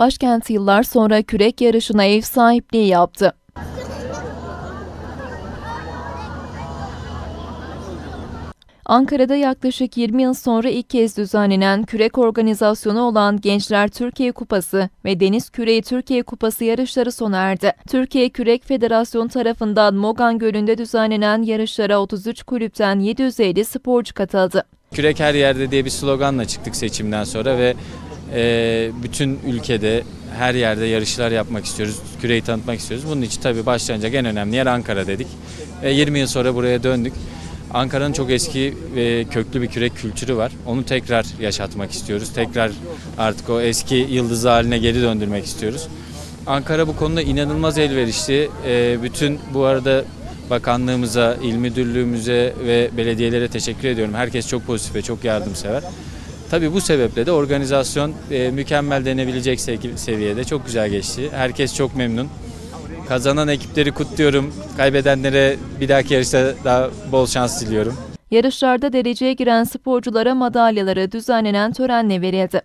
başkent yıllar sonra kürek yarışına ev sahipliği yaptı. Ankara'da yaklaşık 20 yıl sonra ilk kez düzenlenen kürek organizasyonu olan Gençler Türkiye Kupası ve Deniz Küreği Türkiye Kupası yarışları sona erdi. Türkiye Kürek Federasyonu tarafından Mogan Gölü'nde düzenlenen yarışlara 33 kulüpten 750 sporcu katıldı. Kürek her yerde diye bir sloganla çıktık seçimden sonra ve e, bütün ülkede her yerde yarışlar yapmak istiyoruz. Küreği tanıtmak istiyoruz. Bunun için tabii başlanacak en önemli yer Ankara dedik. Ve 20 yıl sonra buraya döndük. Ankara'nın çok eski ve köklü bir kürek kültürü var. Onu tekrar yaşatmak istiyoruz. Tekrar artık o eski yıldız haline geri döndürmek istiyoruz. Ankara bu konuda inanılmaz elverişli. E, bütün bu arada bakanlığımıza, il müdürlüğümüze ve belediyelere teşekkür ediyorum. Herkes çok pozitif ve çok yardımsever. Tabii bu sebeple de organizasyon e, mükemmel denebilecek sev- seviyede çok güzel geçti. Herkes çok memnun. Kazanan ekipleri kutluyorum. Kaybedenlere bir dahaki yarışta daha bol şans diliyorum. Yarışlarda dereceye giren sporculara madalyaları düzenlenen törenle verildi.